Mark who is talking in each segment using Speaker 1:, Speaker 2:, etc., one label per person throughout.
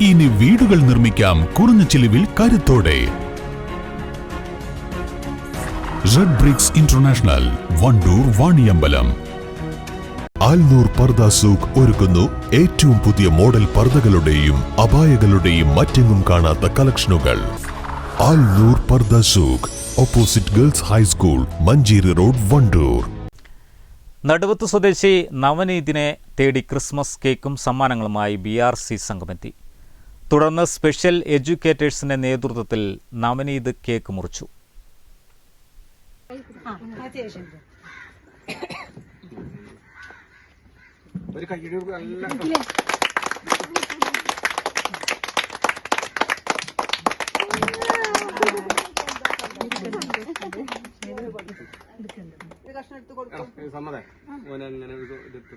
Speaker 1: ഇനി വീടുകൾ നിർമ്മിക്കാം കുറഞ്ഞ ചിലവിൽ കരുത്തോടെ. Red bricks international Wandoor Vaniyambalam. Alnoor Parda Souq ഒരുക്കുന്നു ഏറ്റവും പുതിയ മോഡൽ പർദകളുടെയും അപായകളുടെയും മറ്റെങ്ങും കാണാത്ത കളക്ഷനുകൾ. Alnoor Pardha Souq opposite girls high school Manjeri road Wandoor.
Speaker 2: Naduvath സ്വദേശി നവനീതിനെ തേടി ക്രിസ്മസ് കേക്കും സമ്മാനങ്ങളുമായി ബി ആർ സി സംഘമെത്തി. തുടർന്ന് സ്പെഷ്യൽ എഡ്യൂക്കേറ്റേഴ്സിന്റെ നേതൃത്വത്തിൽ നവനീത് കേക്ക് മുറിച്ചു.
Speaker 3: ഒരു കൈയ്യടി നല്ല സമ്മതേ. ഓനെ അങ്ങനെ ഇത് ഇതെടുത്തു.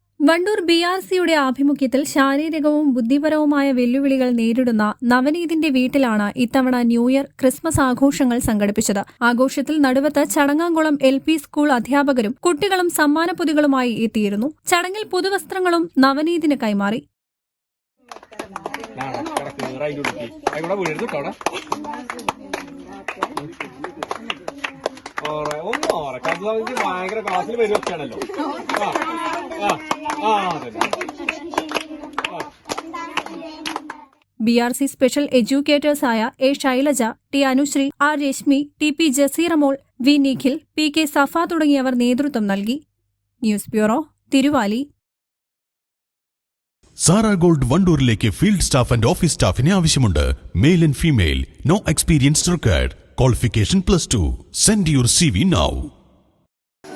Speaker 4: വണ്ടൂർ ബി ആർ സിയുടെ ആഭിമുഖ്യത്തിൽ ശാരീരികവും ബുദ്ധിപരവുമായ വെല്ലുവിളികൾ നേരിടുന്ന നവനീതിന്റെ വീട്ടിലാണ് ഇത്തവണ ന്യൂ ഇയർ ക്രിസ്മസ് ആഘോഷങ്ങൾ സംഘടിപ്പിച്ചത് ആഘോഷത്തിൽ Naduvath Chadangamkulam L P school അധ്യാപകരും കുട്ടികളും സമ്മാനപ്പൊതികളുമായി എത്തിയിരുന്നു ചടങ്ങിൽ പുതുവസ്ത്രങ്ങളും നവനീതിന് കൈമാറി
Speaker 3: ഭയങ്കര ക്ലാസ്സിൽ വരുവൊക്കെയാണല്ലോ
Speaker 4: B R C special എഡ്യൂക്കേറ്റേഴ്സായ A Shailaja T Anushree R Rashmi T P Jaseeramol V Nikhil P K Safa തുടങ്ങിയവർ നേതൃത്വം നൽകി. News bureau Thiruvali.
Speaker 1: Sara gold വണ്ടൂരിലേക്ക് field staff and office സ്റ്റാഫിനെ ആവശ്യമുണ്ട്. Male and female. No experience required. Qualification plus two. Send your C V now.